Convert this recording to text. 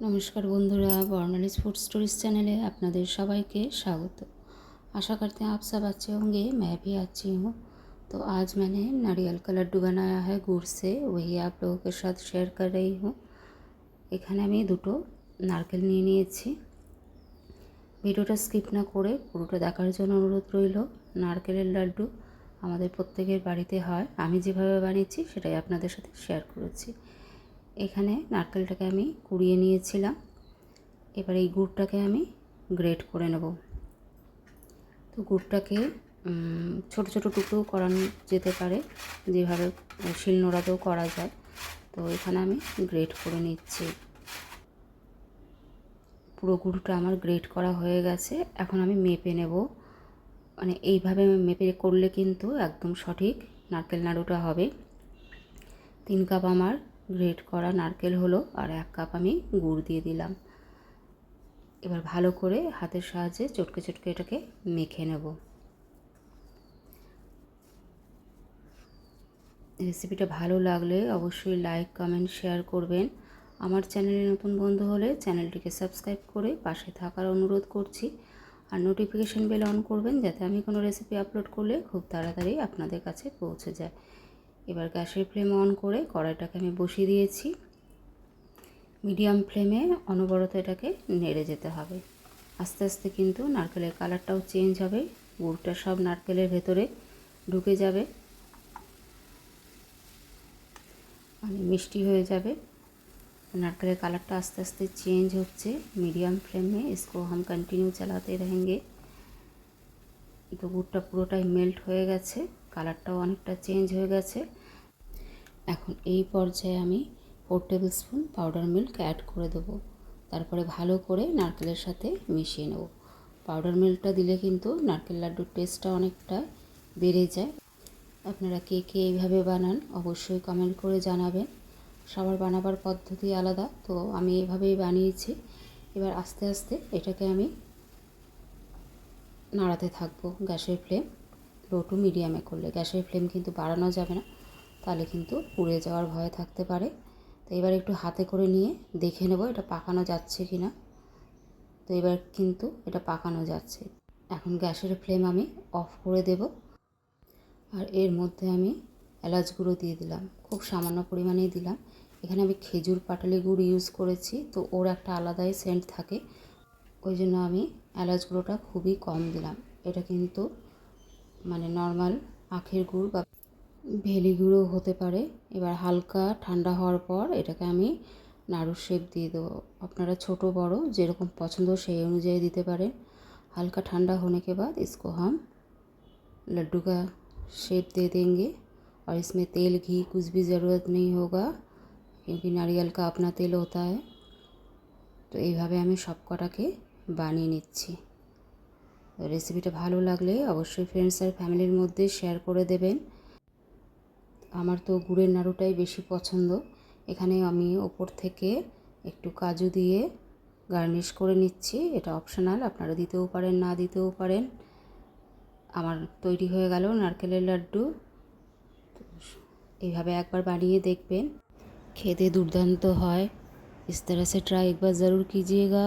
नमस्कार बंधुरा बर्नालिस food stories চ্যানেলে আপনাদের সবাইকে স্বাগত आशा करते हैं आप सब अच्छे होंगे मैं भी अच्छी हूँ तो आज मैंने नारियल का लड्डू बनाया है गुड़ से वही आप लोगों के साथ शेयर कर रही हूँ এখানে আমি দুটো নারকেল নিয়ে নিয়েছি ভিডিওটা স্কিপ না করে পুরোটা দেখার জন্য অনুরোধ রইল নারকেলের লাড্ডু আমাদের প্রত্যেকের বাড়িতে হয় আমি যেভাবে বানিয়েছি সেটাই আপনাদের সাথে শেয়ার করেছি এখানে নারকেলটাকে আমি কুড়িয়ে নিয়েছিলাম। এবার এই গুড়টাকে আমি গ্রেট করে নেব। তো গুড়টাকে ছোট ছোট টুকরো করানো যেতে পারে, যেভাবে শিলনোড়াতেও করা যায়। তো এখানে আমি গ্রেট করে নিচ্ছি। পুরো গুড়টা আমার গ্রেট করা হয়ে গেছে। এখন আমি মেপে নেব। মানে এইভাবে মেপে করলে কিন্তু একদম সঠিক নারকেল নাড়ুটা হবে। তিন কাপ আমার গ্রেট করা নারকেল হলো আর এক কাপ আমি গুড় দিয়ে দিলাম। এবার ভালো করে হাতের সাহায্যে চটকে চটকে এটাকে মেখে নেব। রেসিপিটা ভালো লাগলে অবশ্যই লাইক, কমেন্ট, শেয়ার করবেন। আমার চ্যানেলে নতুন বন্ধু হলে চ্যানেলটিকে সাবস্ক্রাইব করে পাশে থাকার অনুরোধ করছি। আর নোটিফিকেশান বেল অন করবেন যাতে আমি কোনো রেসিপি আপলোড করলে খুব তাড়াতাড়ি আপনাদের কাছে পৌঁছে যায়। এবার গ্যাসের ফ্লেম অন করে কড়াইটাকে আমি বসিয়ে দিয়েছি মিডিয়াম ফ্লেমে অনবরত এটাকে নেড়ে যেতে হবে আস্তে আস্তে কিন্তু নারকেলের কালারটাও চেঞ্জ হবে গুড়টা সব নারকেলের ভেতরে ঢুকে যাবে মানে মিষ্টি হয়ে যাবে नारकल कलर आस्ते आस्ते चेंज हो मीडियम फ्लेम में इसको हम कंटिन्यू चलाते रहेंगे তো গুড়টা পুরোটাই মেল্ট হয়ে গেছে কালারটাও অনেকটা চেঞ্জ হয়ে গেছে। এখন এই পর্যায়ে আমি four tablespoon powder milk add করে দেবো। তারপরে ভালো করে নারকেলের সাথে মিশিয়ে নেব। পাউডার মিল্কটা দিলে কিন্তু নারকেল লাড্ডুর টেস্টটা অনেকটা বেড়ে যায়। আপনারা কে কে এইভাবে বানান অবশ্যই কমেন্ট করে জানাবেন। সবার বানাবার পদ্ধতি আলাদা, তো আমি এভাবেই বানিয়েছি। এবার আস্তে আস্তে এটাকে আমি নাড়াতে থাকব গ্যাসের ফ্লেম। লো টু মিডিয়ামে করলে গ্যাসের ফ্লেম কিন্তু বাড়ানো যাবে না। তাহলে কিন্তু পুড়ে যাওয়ার ভয় থাকতে পারে। তো এবার একটু হাতে করে নিয়ে দেখে নেব এটা পাকানো যাচ্ছে কি না তো এবার কিন্তু এটা পাকানো যাচ্ছে। এখন গ্যাসের ফ্লেম আমি অফ করে দেব। আর এর মধ্যে আমি এলাচ গুঁড়ো দিয়ে দিলাম। খুব সামান্য পরিমাণেই দিলাম। এখানে আমি খেজুর পাটালি গুড় ইউজ করেছি। তো ওর একটা আলাদাই সেন্ট থাকে। ওই জন্য আমি এলাচ গুঁড়োটা খুবই কম দিলাম। এটা কিন্তু মানে নর্মাল আখের গুড় বা ভেলি গুঁড়ো হতে পারে এবার হালকা ঠান্ডা হওয়ার পর এটাকে আমি নাড়ুর শেপ দিয়ে দেবো আপনারা ছোট বড় যেরকম পছন্দ সেই অনুযায়ী দিতে পারেন হালকা ঠান্ডা होने के बाद इसको हम लड्डू का शेप दे देंगे और इसमें तेल घी कुछ भी ज़रूरत नहीं होगा क्योंकि नारियल का अपना तेल होता है তো এইভাবে আমি সব কটাকে বানিয়ে নিচ্ছি রেসিপিটা ভালো লাগলে অবশ্যই ফ্রেন্ডস আর ফ্যামিলির মধ্যে শেয়ার করে দেবেন আমার তো গুড়ের নাড়ুটাই বেশি পছন্দ এখানে আমি ওপর থেকে একটু কাজু দিয়ে গার্নিশ করে নিচ্ছি এটা অপশনাল আপনারা দিতেও পারেন না দিতেও পারেন আমার তৈরি হয়ে গেল নারকেলের লাড্ডু এইভাবে একবার বানিয়ে দেখবেন খেতে দুর্দান্ত হয় इस तरह से ट्राई एक बार ज़रूर कीजिएगा